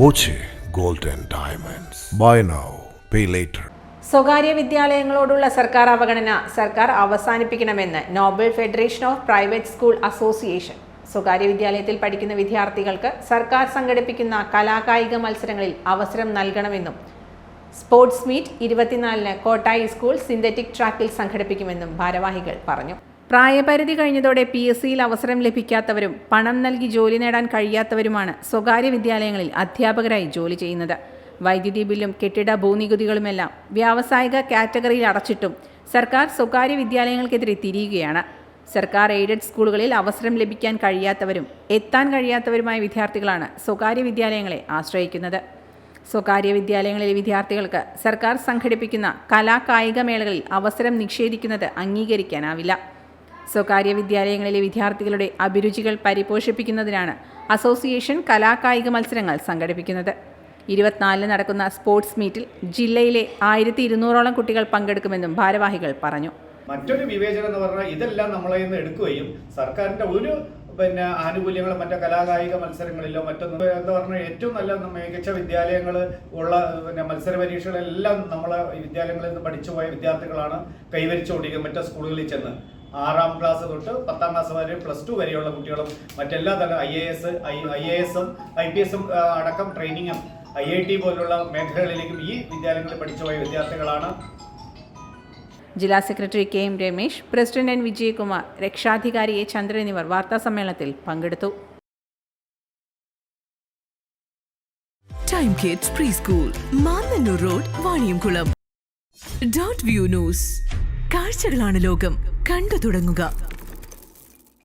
Boche golden diamonds. Buy now pay later സ്വകാര്യ വിദ്യാലയങ്ങളോടുള്ള സർക്കാർ അവഗണന സർക്കാർ അവസാനിപ്പിക്കണമെന്ന് noble federation of private school association. സ്വകാര്യ വിദ്യാലയത്തിൽ പഠിക്കുന്ന വിദ്യാർത്ഥികൾക്ക് സർക്കാർ സംഘടിപ്പിക്കുന്ന കലാകായിക മത്സരങ്ങളിൽ അവസരം നൽകണമെന്നും സ്പോർട്സ് മീറ്റ് ഇരുപത്തിനാലിന് കോട്ടായി സ്കൂൾ സിന്തറ്റിക് ട്രാക്കിൽ സംഘടിപ്പിക്കുമെന്നും ഭാരവാഹികൾ പറഞ്ഞു. പ്രായപരിധി കഴിഞ്ഞതോടെ പി എസ് സിയിൽ അവസരം ലഭിക്കാത്തവരും പണം നൽകി ജോലി നേടാൻ കഴിയാത്തവരുമാണ് സ്വകാര്യ വിദ്യാലയങ്ങളിൽ അധ്യാപകരായി ജോലി ചെയ്യുന്നത്. വൈദ്യുതി ബില്ലും കെട്ടിട ഭൂനികുതികളുമെല്ലാം വ്യാവസായിക കാറ്റഗറിയിൽ അടച്ചിട്ടും സർക്കാർ സ്വകാര്യ വിദ്യാലയങ്ങൾക്കെതിരെ തിരിയുകയാണ്. സർക്കാർ എയ്ഡഡ് സ്കൂളുകളിൽ അവസരം ലഭിക്കാൻ കഴിയാത്തവരും എത്താൻ കഴിയാത്തവരുമായ വിദ്യാർത്ഥികളാണ് സ്വകാര്യ വിദ്യാലയങ്ങളെ ആശ്രയിക്കുന്നത്. സ്വകാര്യ വിദ്യാലയങ്ങളിലെ വിദ്യാർത്ഥികൾക്ക് സർക്കാർ സംഘടിപ്പിക്കുന്ന കലാ കായിക മേളകളിൽ അവസരം നിഷേധിക്കുന്നത് അംഗീകരിക്കാനാവില്ല. സ്വകാര്യ വിദ്യാലയങ്ങളിലെ വിദ്യാർത്ഥികളുടെ അഭിരുചികൾ പരിപോഷിപ്പിക്കുന്നതിനാണ് അസോസിയേഷൻ കലാകായിക മത്സരങ്ങൾ സംഘടിപ്പിക്കുന്നത്. ഇരുപത്തിനാലിന് നടക്കുന്ന സ്പോർട്സ് മീറ്റിൽ ജില്ലയിലെ ആയിരത്തി ഇരുന്നൂറോളം കുട്ടികൾ പങ്കെടുക്കുമെന്നും ഭാരവാഹികൾ പറഞ്ഞു. മറ്റൊരു വിവേചനം എന്ന് പറഞ്ഞാൽ ഇതെല്ലാം നമ്മളെ നിന്ന് എടുക്കുകയും സർക്കാരിന്റെ ഒരു പിന്നെ ആനുകൂല്യങ്ങൾ മറ്റു കലാകായിക മത്സരങ്ങളിലോ മറ്റൊന്നും എന്താ പറഞ്ഞാൽ ഏറ്റവും നല്ല മികച്ച വിദ്യാലയങ്ങൾ ഉള്ള പിന്നെ മത്സര പരീക്ഷകളെല്ലാം നമ്മളെ വിദ്യാലയങ്ങളിൽ നിന്ന് പഠിച്ചു പോയ വിദ്യാർത്ഥികളാണ് കൈവരിച്ചുകൊണ്ടിരിക്കുന്നത്. മറ്റു സ്കൂളുകളിൽ ചെന്ന്. ആറാം ക്ലാസ് തൊട്ട് പത്താം ക്ലാസ് വരെ പ്ലസ് ടു വരെയുള്ള കുട്ടികളും മറ്റെല്ലാ തരം I A S I A എസും ഐ പി എസും അടക്കം ട്രെയിനിങ്ങും ഐ ഐ ടി പോലുള്ള മേഖലകളിലേക്കും ഈ വിദ്യാലയങ്ങളിൽ പഠിച്ചു പോയ വിദ്യാർത്ഥികളാണ്. ജില്ലാ secretary K M Ramesh president N Vijayakumar രക്ഷാധികാരി എ ചന്ദ്രൻ എന്നിവർ വാർത്താസമ്മേളനത്തിൽ പങ്കെടുത്തു. Time Kids pre school Mannannur road Vaniyamkulam dot view news കാഴ്ചകളാണ് ലോകം. കണ്ടു തുടങ്ങുക.